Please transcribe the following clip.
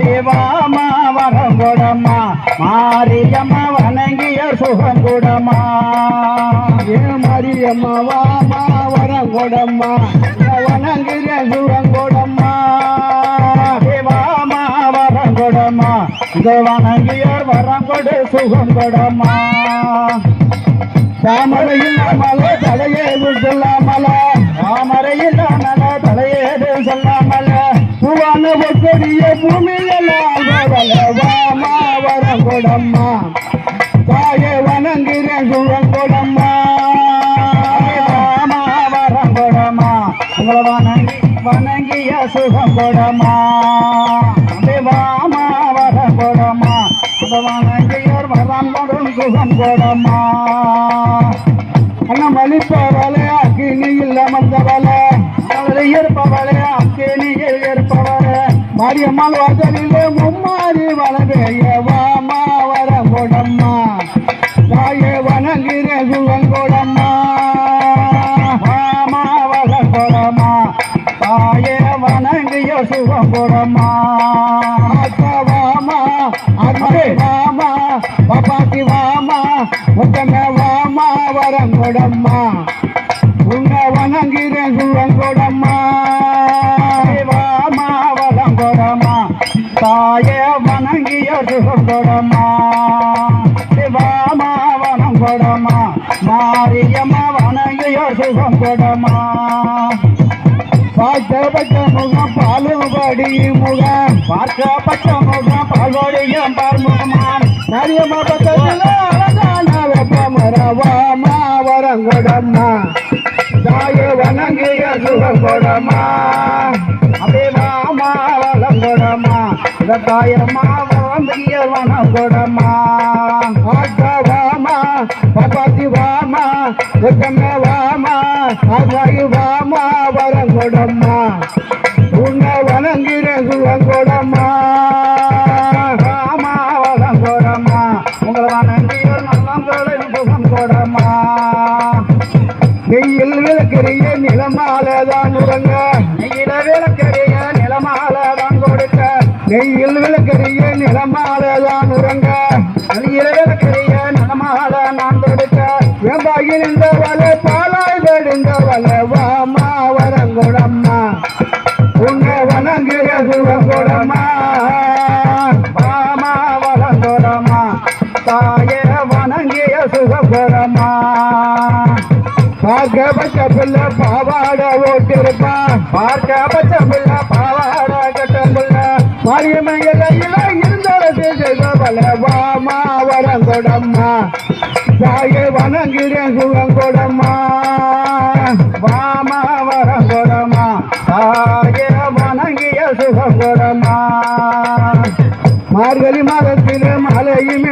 தேவாமா வரம் கொடம்மா மாரியம்மா வணங்கிய சுகம் கொடம்மா ஏ மாரியம்மா வாமா வரம் கொடம்மா வணங்குற சுகம் கொடம்மா தேவாமா வரம் கொடம்மா இந்த வணங்கியோர் வரம் கொடு சுகம் கொடம்மா தாமரையில் மலை தலையே சொல்லாமல பூமியெல்லாம் வாமா வரம் கொடம்மா தாயே வணங்குற சுகம் கொடம்மா உங்களை வணங்கி வணங்கிய சுகம் கொடம்மா தேவாமா வணங்கியோர் அண்ணன் மலிப்பவளே மாரியம்மாள் வாசலிலே மும்மாறி வளரையவா வாமா கொடம்மா தாயே வணங்கிற சுகம் கொடம்மா கொடம்மா தாயே வணங்கிய சுகம் கொடம்மா அக்கா வாமா அருளே வாமா பாப்பாத்தி வாமா முத்தமே வாமா வரம் கொடம்மா உன்னை வணங்குற சுகம் சுகம் கொடம்மா வனம் கொடம்மா மாரியம்மா வணங்கிய சுகம் கொடம்மா பார்த்த முகம் பாலும் முகம். பார்க்க முகம் பால்வடியும் பார்முகமான் மாரியம்மா பக்கத்தில் அழகான வெப்பமர வாமா வரம் கொடம்மா சுகம் அப்படியே வளம் இந்த தாயம்மா வந்திய வனம் கொடம்மா ஆட்டா வாமா பப்பாத்தி வாமா வெக்கமே வாமா ஆகாயு வாமா வரம் கொடம்மா உன்னை வணங்குற சுகம் கொடம்மா வெயில் விளக்கிறிய நிலமாலதான் நெய்யில் விளக்கறிய விளக்கிறிய நிலமாலதான் உறங்க? நெய்யில் விளக்கறிய நிலமால நான் தொடுக்க. வேம்பாகி நின்றவளே பாலாய் வெடிந்தவளே வாமா வரங்குடம்மா. உன்னை வணங்குற சுகம் வாமா வளம் தாயே வணங்கிய சுகம் பார்க்க பச்ச பிள்ளை பாவாட ஓட்டிருப்பான். பார்க்க பச்ச பிள்ளை பாவாட கட்ட பிள்ளை மாரியம்மங்கையில இருந்தவளை செய்தவள வாமா வரம் கொடம்மா வணங்குறேன் சுகம் வாமா